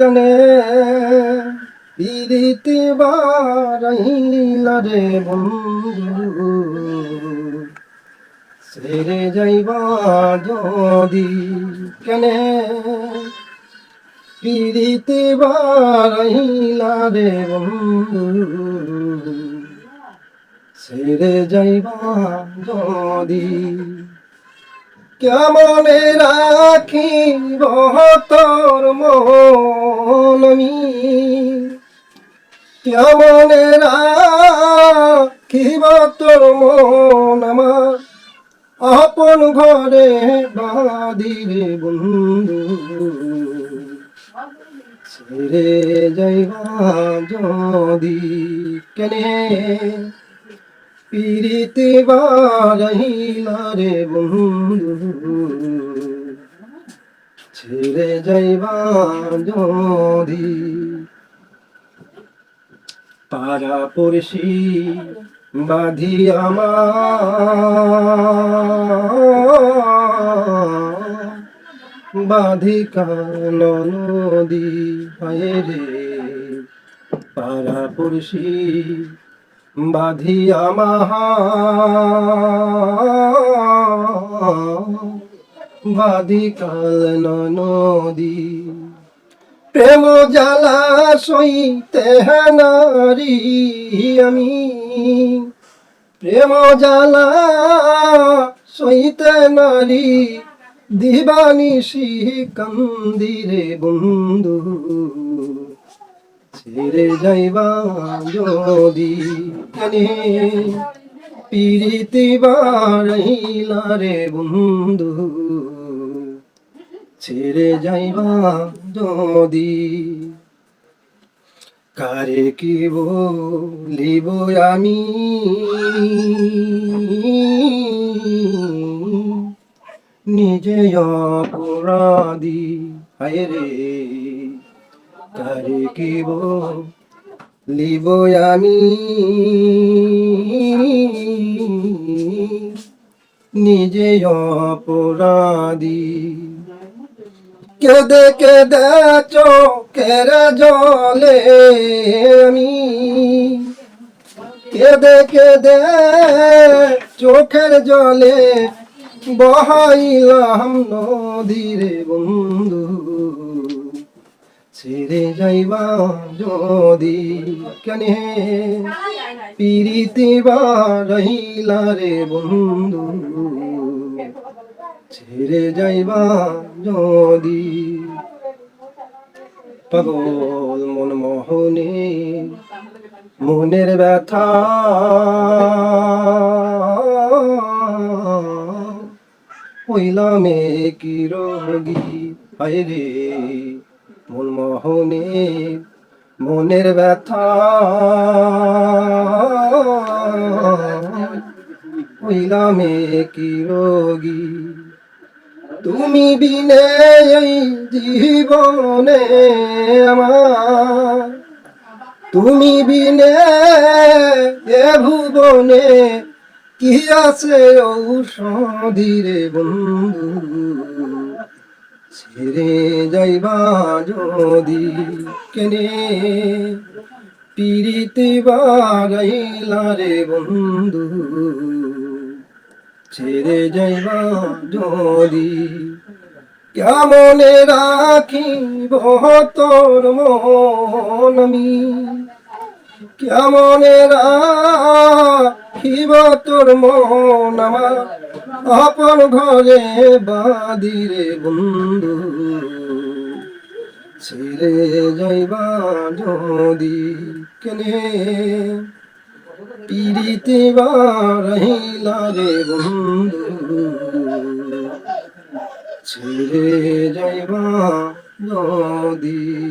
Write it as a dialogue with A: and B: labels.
A: জানে পিরিতি বারাইলা রে বন্ধু। সেরে যাইবা যদি কেনে? পিরিতি বারাইলা রে বন্ধু। সেরে যাইবা যদি কেমনে রাখিব তোর মন আমি কেমনে রাখিব তোর মন আপন ঘরে বাদিরে বন্ধু ছেড়ে যাইবা যদি কেনে? পিরিতে বারাইলা রে বন্ধু। ছেড়ে যাইবা যদি পাড়া পড়শি বাধি আমার। বাধি কান নদী হায় রে। পাড়া পড়শি বাধি আমার বাধি কাল নদী প্রেম জ্বালা সইতে নারী আমি। প্রেম জ্বালা সইতে নারী, দিবানিশি কান্দিরে বন্ধু। ছেড়ে যাইবা যদি কেনে পিরিতি বারাইলা রে বন্ধু। ছেড়ে যাইবা যদি, কারে কি বলিব আমি? নিজে অপরাধী, হায় রে। কারে কি বলিব আমি? নিজে অপরাধী। কেদে কেদে চোখের জলে আমি। কেদে কেদে চোখের জলে বহাইলাম নদীরে বন্ধু। ছেড়ে যাইবা যদি কেনে? পিরিতি রহিলা রে বন্ধু। ছেড়ে যাইবা যদি পাগল মন মোহনে মনের ব্যথা। হইলামে কি রোগী? হায় রে। মন মোহনে মনের ব্যথা। হইলামে কি রোগী? তুমি বিনে এই জীবনে আমার। তুমি বিনে এ ভুবনে কি আছে ঔষধিরে বন্ধু? ছেড়ে যাইবা যদি কেনে? পিরিতে বাগাইলা রে বন্ধু, ছেড়ে যাইবা যদি কেমনে রাখিব তোর মন আমি? কেমনে রাখিব তোর মন আমার? আপন ঘরে বাদিরে বন্ধু। ছেড়ে যাইবা যদি কেনে? পিড়িতে বারাইলা রে বন্ধু। ছেড়ে যাইবা যদি